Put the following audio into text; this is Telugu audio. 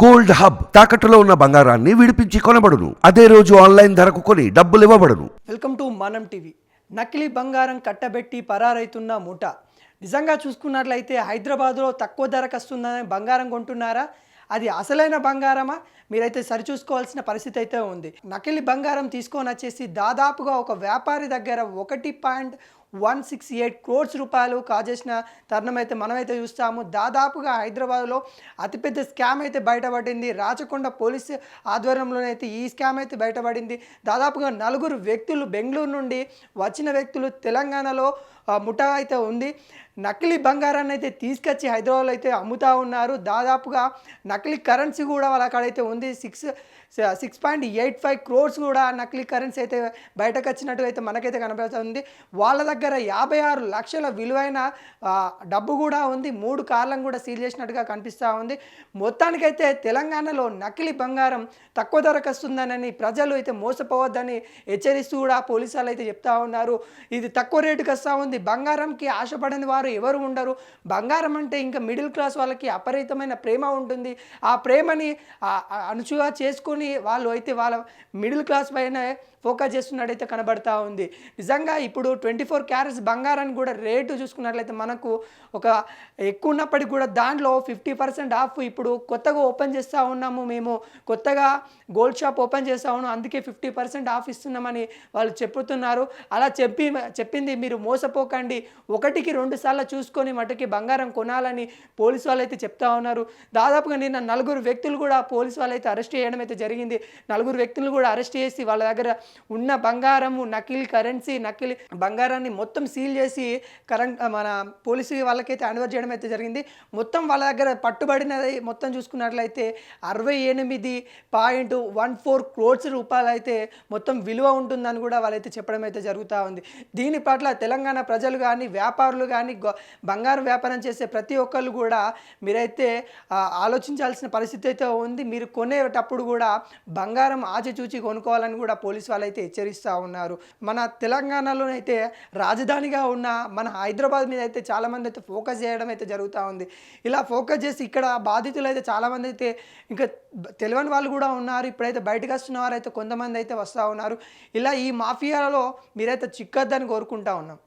గోల్డ్ హబ్ తాకట్టులో ఉన్న బంగారాన్ని విడిపించి కొనబడును. అదే రోజు ఆన్లైన్ ధరకు కొని డబ్బులు ఇవ్వబడును. Welcome to Manam TV. నకిలీ బంగారం కట్టబెట్టి పరారైతున్న ముఠ నిజంగా చూసుకున్నట్లయితే హైదరాబాద్లో తక్కువ ధరకు వస్తుందని బంగారం కొంటున్నారా? అది అసలైన బంగారమా? మీరైతే సరిచూసుకోవాల్సిన పరిస్థితి అయితే ఉంది. నకిలీ బంగారం తీసుకొని వచ్చేసి దాదాపుగా ఒక వ్యాపారి దగ్గర ఒకటి point one six eight crores రూపాయలు కాజేసిన తరుణం అయితే మనమైతే చూస్తాము. దాదాపుగా హైదరాబాద్లో అతిపెద్ద స్కామ్ అయితే బయటపడింది. రాచకొండ పోలీస్ ఆధ్వర్యంలోనైతే ఈ స్కామ్ అయితే బయటపడింది. దాదాపుగా నలుగురు వ్యక్తులు బెంగళూరు నుండి వచ్చిన వ్యక్తులు తెలంగాణలో ముఠా అయితే ఉంది. నకిలీ బంగారాన్ని అయితే తీసుకొచ్చి హైదరాబాద్లో అయితే అమ్ముతా ఉన్నారు. దాదాపుగా నకిలీ కరెన్సీ కూడా వాళ్ళ కాడైతే ఉంది. Six six point eight five crores కూడా నకిలీ కరెన్సీ అయితే బయటకు వచ్చినట్టు అయితే మనకైతే కనబడుతుంది వాళ్ళ దగ్గర దగ్గర యాభై ఆరు లక్షల విలువైన డబ్బు కూడా ఉంది. మూడు కార్లను కూడా సీల్ చేసినట్టుగా కనిపిస్తూ ఉంది. మొత్తానికైతే తెలంగాణలో నకిలీ బంగారం తక్కువ ధరకు వస్తుందనని ప్రజలు అయితే మోసపోవద్దని హెచ్చరిస్తూ కూడా పోలీసు వాళ్ళు అయితే చెప్తా ఉన్నారు. ఇది తక్కువ రేటుకి వస్తూ ఉంది. బంగారంకి ఆశపడని వారు ఎవరు ఉండరు. బంగారం అంటే ఇంకా మిడిల్ క్లాస్ వాళ్ళకి అపరితమైన ప్రేమ ఉంటుంది. ఆ ప్రేమని అనుచుగా అణుచుగా చేసుకొని వాళ్ళు అయితే వాళ్ళ మిడిల్ క్లాస్ పైన ఫోకస్ చేస్తున్నట్టయితే కనబడతా ఉంది. నిజంగా ఇప్పుడు ట్వంటీ ఫోర్ క్యారెట్స్ బంగారాన్ని కూడా రేటు చూసుకున్నట్లయితే మనకు ఒక ఎక్కువ ఉన్నప్పటికీ కూడా దాంట్లో ఫిఫ్టీ పర్సెంట్ ఆఫ్ ఇప్పుడు కొత్తగా ఓపెన్ చేస్తూ ఉన్నాము మేము. కొత్తగా గోల్డ్ షాప్ ఓపెన్ చేస్తా ఉన్నాం. అందుకే ఫిఫ్టీ పర్సెంట్ ఆఫ్ ఇస్తున్నామని వాళ్ళు చెప్తున్నారు. అలా చెప్పి చెప్పింది మీరు మోసపోకండి. ఒకటికి రెండు సార్లు చూసుకొని మటుకి బంగారం కొనాలని పోలీసు వాళ్ళు అయితే చెప్తా ఉన్నారు. దాదాపుగా నిన్న నలుగురు వ్యక్తులు కూడా పోలీసు వాళ్ళు అయితే అరెస్ట్ చేయడం అయితే జరిగింది. నలుగురు వ్యక్తులు కూడా అరెస్ట్ చేసి వాళ్ళ దగ్గర ఉన్న బంగారము నకిలీ కరెన్సీ నకిలీ బంగారాన్ని మొత్తం సీల్ చేసి కరెంట్ మన పోలీసు వాళ్ళకైతే అనువర్ చేయడం అయితే జరిగింది. మొత్తం వాళ్ళ దగ్గర పట్టుబడినది మొత్తం చూసుకున్నట్లయితే అరవై ఎనిమిది పాయింట్ వన్ ఫోర్ క్రోడ్స్ రూపాయలు అయితే మొత్తం విలువ ఉంటుందని కూడా వాళ్ళైతే చెప్పడం అయితే జరుగుతూ ఉంది. దీని పట్ల తెలంగాణ ప్రజలు కానీ వ్యాపారులు కానీ బంగారు వ్యాపారం చేసే ప్రతి ఒక్కళ్ళు కూడా మీరైతే ఆలోచించాల్సిన పరిస్థితి అయితే ఉంది. మీరు కొనేటప్పుడు కూడా బంగారం ఆచిచూచి కొనుక్కోవాలని కూడా పోలీసు వాళ్ళు అయితే హెచ్చరిస్తూ ఉన్నారు. మన తెలంగాణలోనైతే రాజధానిగా ఉన్న మన హైదరాబాద్ మీద అయితే చాలామంది అయితే ఫోకస్ చేయడం అయితే జరుగుతూ ఉంది. ఇలా ఫోకస్ చేసి ఇక్కడ బాధితులు అయితే చాలామంది అయితే ఇంకా తెలియని వాళ్ళు కూడా ఉన్నారు. ఇప్పుడైతే బయటకు వస్తున్న వారు అయితే కొంతమంది అయితే వస్తూ ఉన్నారు. ఇలా ఈ మాఫియాలో మీరైతే చిక్కద్దని కోరుకుంటా ఉన్నాం.